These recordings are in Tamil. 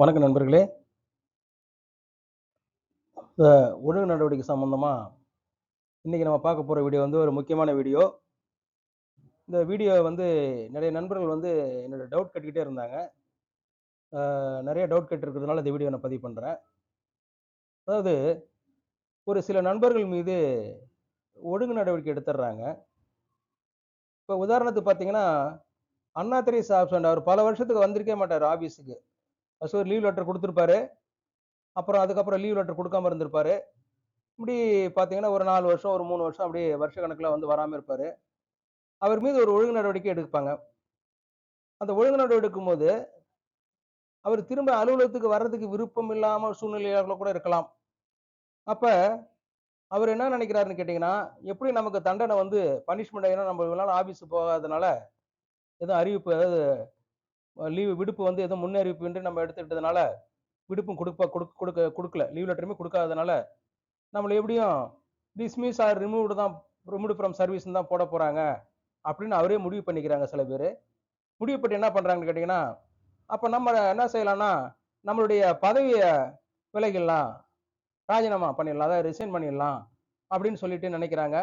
வணக்கம் நண்பர்களே. இந்த ஒழுங்கு நடவடிக்கை சம்மந்தமாக இன்றைக்கி நம்ம பார்க்க போகிற வீடியோ வந்து ஒரு முக்கியமான வீடியோ. இந்த வீடியோ வந்து நிறைய நண்பர்கள் வந்து என்னோடய டவுட் கேட்டுக்கிட்டே இருந்தாங்க. நிறைய டவுட் கேட்டிருக்கிறதுனால இந்த வீடியோ நான் பதிவு பண்ணுறேன் அதாவது ஒரு சில நண்பர்கள் மீது ஒழுங்கு நடவடிக்கை எடுத்துடுறாங்க. இப்போ உதாரணத்துக்கு பார்த்தீங்கன்னா அண்ணா சாப்ஸ் ஆப்ஷன் அவர் பல வருஷத்துக்கு வந்திருக்கே மாட்டார் ஆஃபீஸுக்கு ஃபர்ஸ்ட் ஒரு லீவ் லெட்டர் கொடுத்துருப்பாரு. அப்புறம் அதுக்கப்புறம் லீவ் லெட்டர் கொடுக்காம இருந்திருப்பாரு. இப்படி பார்த்தீங்கன்னா ஒரு நாலு வருஷம் ஒரு மூணு வருஷம் அப்படியே வருஷ கணக்கில் வந்து வராமல் இருப்பார். அவர் மீது ஒரு ஒழுங்கு நடவடிக்கை எடுப்பாங்க. அந்த ஒழுங்கு நடவடிக்கை எடுக்கும்போது அவர் திரும்ப அலுவலகத்துக்கு வர்றதுக்கு விருப்பம் இல்லாமல் சூழ்நிலையாக கூட இருக்கலாம். அப்போ அவர் என்ன நினைக்கிறாருன்னு கேட்டிங்கன்னா எப்படி நமக்கு தண்டனை வந்து பனிஷ்மெண்ட் ஆகினா நம்ம இவ்வளோ நாள் ஆஃபீஸுக்கு போகாதனால எதுவும் அறிவிப்பு அதாவது லீவு விடுப்பு வந்து எதுவும் முன்னறிவிப்பு என்று நம்ம எடுத்துக்கிட்டதுனால விடுப்பும் கொடுப்ப கொடுக்க கொடுக்க கொடுக்கல. லீவ் லெட்டருமே கொடுக்காதனால நம்மளை எப்படியும் டிஸ்மிஸ் ஆர் ரிமூவ்டு தான் ரிமூவ்டு ஃப்ரம் சர்வீஸ் தான் போட போகிறாங்க அப்படின்னு அவரே முடிவு பண்ணிக்கிறாங்க சில பேர். முடிவு பண்ணி என்ன பண்ணுறாங்கன்னு கேட்டிங்கன்னா அப்போ நம்ம என்ன செய்யலாம்னா நம்மளுடைய பதவியை விலகிடலாம். ராஜினாமா பண்ணிடலாம் அதாவது ரிசைன் பண்ணிடலாம் அப்படின்னு சொல்லிட்டு நினைக்கிறாங்க.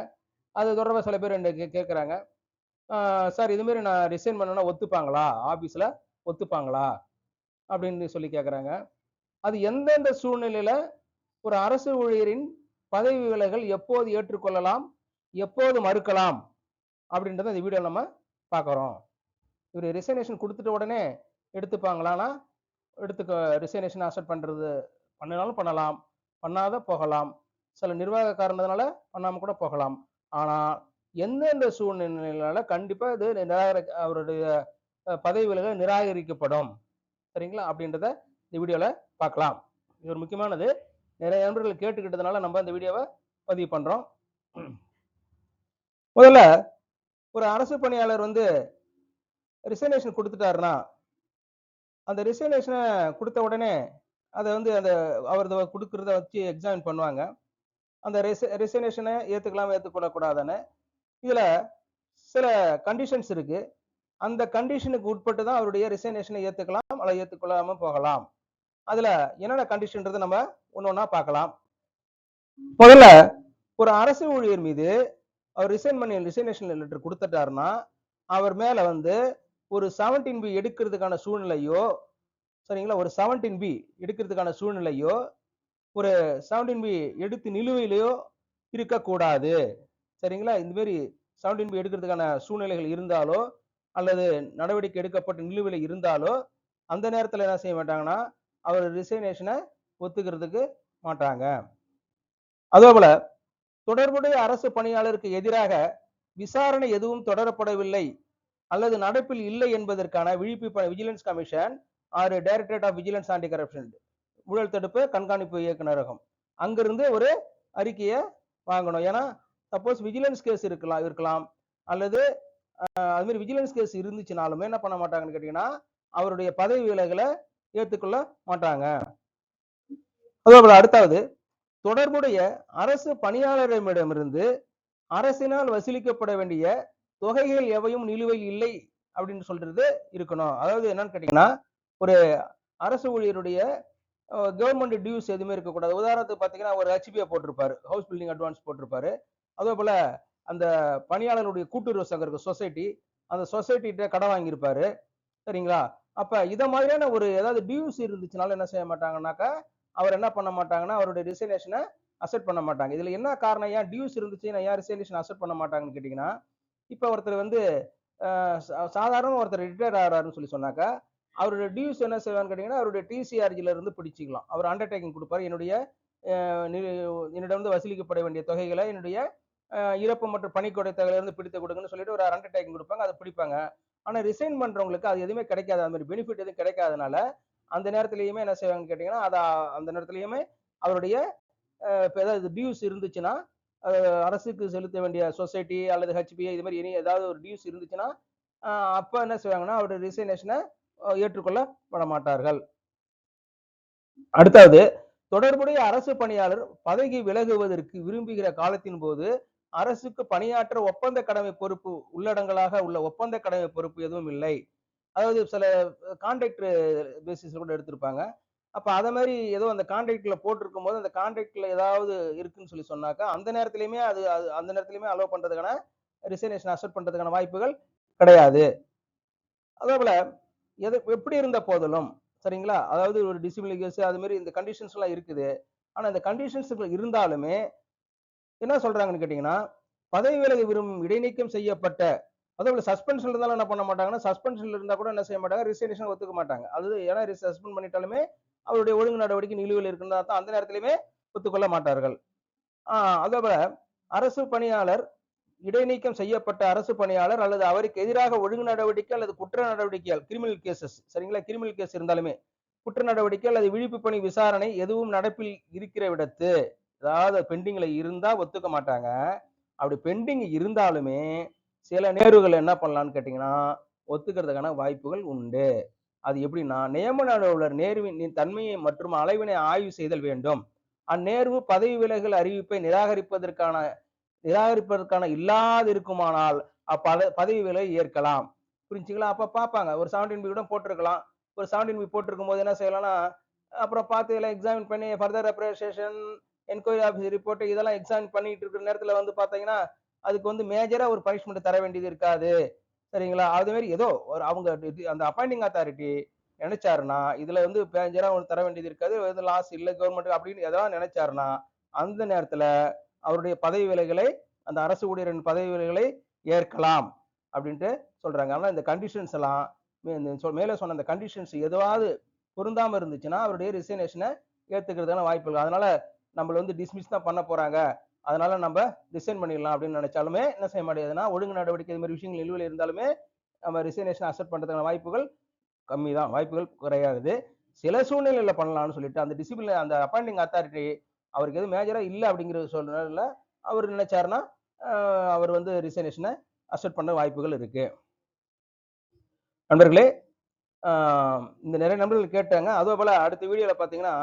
அது தொடர்பாக சில பேர் என்ன கேட்குறாங்க சார் இதுமாரி நான் ரிசைன் பண்ணனா ஒத்துப்பாங்களா? ஆஃபீஸில் ஒத்துப்பாங்களா? அப்படின்னு சொல்லி கேட்குறாங்க அது எந்தெந்த சூழ்நிலையில் ஒரு அரசு ஊழியரின் பதவி விலகல் எப்போது ஏற்றுக்கொள்ளலாம்? எப்போது மறுக்கலாம்? அப்படின்றத இந்த வீடியோ நம்ம பார்க்குறோம் இவர் ரிசைனேஷன் கொடுத்துட்ட உடனே எடுத்துப்பாங்களான்னா எடுத்துக்க ரிசைனேஷன் அக்செப்ட் பண்ணுறது பண்ணினாலும் பண்ணலாம். பண்ணாத போகலாம். சில நிர்வாக காரணத்தினால பண்ணாமல் கூட போகலாம். ஆனால் எந்தெந்த சூழ்நிலையினால கண்டிப்பாக இது நிராகரி அவருடைய பதவி விலகல் நிராகரிக்கப்படும். சரிங்களா? அப்படின்றத இந்த வீடியோவில் பார்க்கலாம். இது ஒரு முக்கியமானது. நிறைய நண்பர்கள் கேட்டுக்கிட்டதுனால நம்ம இந்த வீடியோவை பதிவு பண்ணுறோம் முதல்ல ஒரு அரசு பணியாளர் வந்து ரிசைனேஷன் கொடுத்துட்டாருன்னா அந்த ரிசைனேஷனை கொடுத்த உடனே அதை வந்து அந்த அவரது கொடுக்குறத வச்சு எக்ஸாமின் பண்ணுவாங்க. அந்த ரிச ரிசைனேஷனை ஏற்றுக்கலாம் ஏற்றுக்கொள்ளக்கூடாதுன்னு இதில் சில கண்டிஷன்ஸ் இருக்கு. அந்த கண்டிஷனுக்கு உட்பட்டு தான் அவருடைய ரிசைனேஷனை ஏற்றுக்கலாம் அல்ல ஏற்றுக்கொள்ளாமல் போகலாம். அதில் என்னென்ன கண்டிஷன்ன்றதை நம்ம ஒன்று பார்க்கலாம். முதல்ல ஒரு அரசு ஊழியர் மீது அவர் ரிசைன் பண்ணி ரிசைனேஷன் லெட்டர் கொடுத்துட்டாருன்னா அவர் மேலே வந்து ஒரு செவன்டீன் பி எடுக்கிறதுக்கான சூழ்நிலையோ சரிங்களா? ஒரு செவன்டீன் பி எடுக்கிறதுக்கான சூழ்நிலையோ ஒரு செவன்டீன் பி எடுத்து நிலுவையிலையோ இருக்கக்கூடாது. சரிங்களா? இந்த மாதிரி செவன்டீன் பி எடுக்கிறதுக்கான சூழ்நிலைகள் இருந்தாலோ அல்லது நடவடிக்கை எடுக்கப்பட்ட நிலுவையில் இருந்தாலோ அந்த நேரத்தில் என்ன செய்ய மாட்டாங்கன்னா அவர் ரிசைனேஷனை ஒத்துக்கிறதுக்கு மாட்டாங்க. அதே போல தொடர்புடைய அரசு பணியாளருக்கு எதிராக விசாரணை எதுவும் தொடரப்படவில்லை அல்லது நடப்பில் இல்லை என்பதற்கான விழிப்பு விஜிலன்ஸ் கமிஷன் ஆறு directorate of vigilance anti corruption ஊழல் தடுப்பு கண்காணிப்பு இயக்குநரகம் அங்கிருந்து ஒரு அறிக்கையை வாங்கணும். ஏன்னா சப்போஸ் விஜிலன்ஸ் கேஸ் இருக்கலாம் இருக்கலாம். அல்லது அது மாதிரி விஜிலன்ஸ் கேஸ் இருந்துச்சுனாலுமே என்ன பண்ண மாட்டாங்கன்னு கேட்டிங்கன்னா அவருடைய பதவி விலகலை ஏற்றுக்கொள்ள மாட்டாங்க. அதே அடுத்தாவது தொடர்புடைய அரசு பணியாளரிடமிருந்து அரசினால் வசூலிக்கப்பட வேண்டிய தொகைகள் எவையும் நிலுவையில் இல்லை அப்படின்னு சொல்றது இருக்கணும். அதாவது என்னன்னு கேட்டீங்கன்னா ஒரு அரசு ஊழியருடைய கவர்மெண்ட் டியூஸ் எதுவுமே இருக்கக்கூடாது. உதாரணத்துக்கு பார்த்தீங்கன்னா ஒரு ஹெச்பிஐ போட்டிருப்பாரு. ஹவுஸ் பில்டிங் அட்வான்ஸ் போட்டிருப்பாரு. அதே போல் அந்த பணியாளருடைய கூட்டுறவு சங்கம் இருக்க சொசைட்டி. அந்த சொசைட்டிகிட்ட கடன் வாங்கியிருப்பாரு. சரிங்களா? அப்போ இதை மாதிரியான ஒரு ஏதாவது டியூஸ் இருந்துச்சுனால என்ன செய்ய மாட்டாங்கன்னாக்கா அவர் என்ன பண்ண மாட்டாங்கன்னா அவருடைய ரிசைனேஷனை அசெப்ட் பண்ண மாட்டாங்க. இதில் என்ன காரணம்? ஏன் டியூஸ் இருந்துச்சுன்னா ஏன் ரிசைனேஷன் அசெப்ட் பண்ண மாட்டாங்கன்னு கேட்டிங்கன்னா இப்போ ஒருத்தர் வந்து சா- சாதாரண ஒருத்தர் ரிட்டையர் ஆகிறாருன்னு சொல்லி சொன்னாக்கா அவருடைய டியூஸ் என்ன செய்வான்னு கேட்டிங்கன்னா அவருடைய டிசிஆர்ஜில இருந்து பிடிச்சிக்கலாம். அவர் அண்டர்டேக்கிங் கொடுப்பாரு. என்னுடைய என்னிடம் வந்து வசூலிக்கப்பட வேண்டிய தொகைகளை என்னுடைய இறப்பு மற்றும் பணிக்கொடை தகவலிருந்து பிடித்து கொடுங்கன்னு சொல்லிட்டு ஒரு அண்டர்டேக்கிங் கொடுப்பாங்க அதை பிடிப்பாங்க. ஆனால் ரிசைன் பண்றவங்களுக்கு அது எதுவுமே கிடைக்காது. அந்த மாதிரி பெனிஃபிட் எதுவும் கிடைக்காதனால அந்த நேரத்துலையுமே என்ன செய்வாங்கன்னு கேட்டிங்கன்னா அதை அந்த நேரத்துலையுமே அவருடைய இப்போ ஏதாவது டியூஸ் இருந்துச்சுன்னா அரசுக்கு செலுத்த வேண்டிய சொசைட்டி அல்லது ஹெச்பிஐ இது மாதிரி இனி ஏதாவது ஒரு டியூஸ் இருந்துச்சுன்னா அப்போ என்ன செய்வாங்கன்னா அவருடைய ரிசைனேஷனை ஏற்றுக்கொள்ளப்பட மாட்டார்கள் அடுத்தது தொடர்புடைய அரசு பணியாளர் பதவி விலகுவதற்கு விரும்புகிற காலத்தின் போது அரசுக்கு பணியாற்ற ஒப்பந்த கடமை பொறுப்பு உள்ளடங்கலாக உள்ள ஒப்பந்த கடமை பொறுப்பு எதுவும் இல்லை. அதாவது சில கான்ட்ராக்ட் பேசிஸில் கூட எடுத்திருப்பாங்க. அப்போ அதை மாதிரி ஏதோ அந்த கான்ட்ராக்டில் போட்டிருக்கும் போது அந்த கான்ட்ராக்டில் ஏதாவது இருக்குன்னு சொல்லி சொன்னாக்கா அந்த நேரத்துலையுமே அது அது அந்த நேரத்துலையுமே அலோவ் பண்றதுக்கான ரிசைனேஷன் அசெப்ட் பண்றதுக்கான வாய்ப்புகள் கிடையாது. அதே போல எது எப்படி இருந்த போதிலும் சரிங்களா? அதாவது ஒரு டிசிபிளி கேஸ் அது மாதிரி இந்த கண்டிஷன்ஸ்லாம் இருக்குது. ஆனால் இந்த கண்டிஷன்ஸ் இருந்தாலுமே என்ன சொல்றாங்கன்னு கேட்டீங்கன்னா பதவி விலக விரும்பும் இடைநீக்கம் செய்யப்பட்ட அதே சஸ்பென்ஷன் இருந்தாலும் என்ன பண்ண மாட்டாங்கன்னா சஸ்பென்ஷன்ல இருந்தா கூட என்ன செய்ய மாட்டாங்க ரிசைனேஷன் ஒத்துக்க மாட்டாங்க. அது ஏன்னா சஸ்பெண்ட் பண்ணிட்டாலுமே அவருடைய ஒழுங்கு நடவடிக்கை நிலுவையில் இருக்குன்னா தான் அந்த நேரத்திலுமே ஒத்துக்கொள்ள மாட்டார்கள். ஆஹ் அதே போல அரசு பணியாளர் இடைநீக்கம் செய்யப்பட்ட அரசு பணியாளர் அல்லது அவருக்கு எதிராக ஒழுங்கு நடவடிக்கை அல்லது குற்ற நடவடிக்கையால் கிரிமினல் கேசஸ் சரிங்களா? கிரிமினல் கேஸ் இருந்தாலுமே குற்ற நடவடிக்கை அல்லது விழிப்பு பணி விசாரணை எதுவும் நடப்பில் இருக்கிற விடத்து ஏதாவது பெண்டிங்கில் இருந்தால் ஒத்துக்க மாட்டாங்க. அப்படி பெண்டிங் இருந்தாலுமே சில நேர்வுகள் என்ன பண்ணலான்னு கேட்டிங்கன்னா ஒத்துக்கிறதுக்கான வாய்ப்புகள் உண்டு. அது எப்படின்னா நியமன அலுவலர் நேர்வின் தன்மையை மற்றும் அளவினை ஆய்வு செய்தல் வேண்டும். அந்நேர்வு பதவி விலகல் அறிவிப்பை நிராகரிப்பதற்கான நிராகரிப்பதற்கான இல்லாது இருக்குமானால் அப்பத பதவி விலகை ஏற்கலாம். புரிஞ்சுங்களா? அப்போ பார்ப்பாங்க. ஒரு செவன்டீன் பி கூட போட்டிருக்கலாம். ஒரு செவன்டீன் பி போட்டிருக்கும் போது என்ன செய்யலாம்னா அப்புறம் பார்த்து இதெல்லாம் எக்ஸாமின் பண்ணி further appreciation enquiry office report இதெல்லாம் எக்ஸாமின் பண்ணிட்டு இருக்கிற நேரத்தில் வந்து பார்த்தீங்கன்னா அதுக்கு வந்து மேஜராக ஒரு பனிஷ்மெண்ட் தர வேண்டியது இருக்காது. சரிங்களா? அது மாதிரி ஏதோ ஒரு அவங்க இது- அந்த அப்பாயிண்டிங் அத்தாரிட்டி நினைச்சாருன்னா இதுல வந்து மேஜராக ஒன்று தர வேண்டியது இருக்காது. எதுவும் லாஸ் இல்லை கவர்மெண்ட் அப்படின்னு எதாவது நினைச்சாருன்னா அந்த நேரத்தில் அவருடைய பதவி விலைகளை அந்த அரசு ஊழியரின் பதவி விலைகளை ஏற்கலாம் அப்படின்ட்டு சொல்றாங்க. ஆனால் இந்த கண்டிஷன்ஸ் எல்லாம் மேலே சொன்ன அந்த கண்டிஷன்ஸ் எதுவாவது பொருந்தாமல் இருந்துச்சுன்னா அவருடைய ரிசைனேஷனை ஏற்றுக்கிறதுக்கான வாய்ப்பு இல்லை அதனால நம்மளை வந்து டிஸ்மிஸ் தான் பண்ண போறாங்க. அதனால நம்ம ரிசைன் பண்ணிடலாம் அப்படின்னு நினைச்சாலுமே என்ன செய்ய முடியாதுன்னா ஒழுங்கு நடவடிக்கை இது மாதிரி விஷயங்கள் நிலுவையில் இருந்தாலுமே நம்ம ரிசைனேஷன் அசெப்ட் பண்ணுறதுக்கான வாய்ப்புகள் கம்மி தான். வாய்ப்புகள் குறையாது. சில சூழ்நிலையில் பண்ணலாம்னு சொல்லிட்டு அந்த டிசிப்ளின் அந்த அப்பாயிண்டிங் அத்தாரிட்டி அவருக்கு எதுவும் மேஜராக இல்லை அப்படிங்கிற சூழ்நிலையில அவர் நினைச்சாருன்னா அவர் வந்து ரிசைனேஷனை அசெப்ட் பண்ண வாய்ப்புகள் இருக்கு. நண்பர்களே இந்த நிறைய நண்பர்கள் கேட்டாங்க. அதே போல அடுத்த வீடியோவில் பார்த்தீங்கன்னா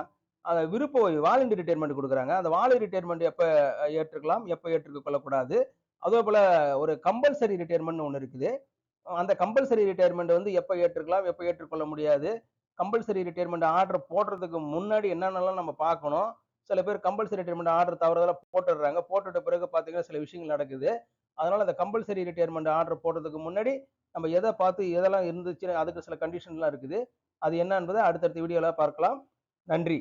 அந்த விருப்ப ஓய்வு வாலண்டி ரிட்டையர்மெண்ட் கொடுக்குறாங்க. அந்த வாலண்டி ரிட்டைர்மெண்ட் எப்போ ஏற்றுக்கலாம் எப்போ ஏற்றுக்க கொள்ளக்கூடாது அதே போல் ஒரு கம்பல்சரி ரிட்டைர்மெண்ட் ஒன்று இருக்குது. அந்த கம்பல்சரி ரிட்டைர்மெண்ட் வந்து எப்போ ஏற்றுக்கலாம் எப்போ ஏற்றுக்கொள்ள முடியாது. கம்பல்சரி ரிட்டைர்மெண்ட் ஆர்டர் போடுறதுக்கு முன்னாடி என்னென்னலாம் நம்ம பார்க்கணும். சில பேர் கம்பல்சரி ரிட்டைர்மெண்ட் ஆர்டர் தவறுதலா போட்டுடுறாங்க. போட்டுட்ட பிறகு பார்த்தீங்கன்னா சில விஷயங்கள் நடக்குது. அதனால் அந்த கம்பல்சரி ரிட்டைர்மெண்ட் ஆர்டர் போடுறதுக்கு முன்னாடி நம்ம எதை பார்த்து எதெல்லாம் இருந்துச்சு அதுக்கு சில கண்டிஷன்லாம் இருக்குது. அது என்ன என்பதை அடுத்தடுத்த வீடியோவில் பார்க்கலாம். நன்றி.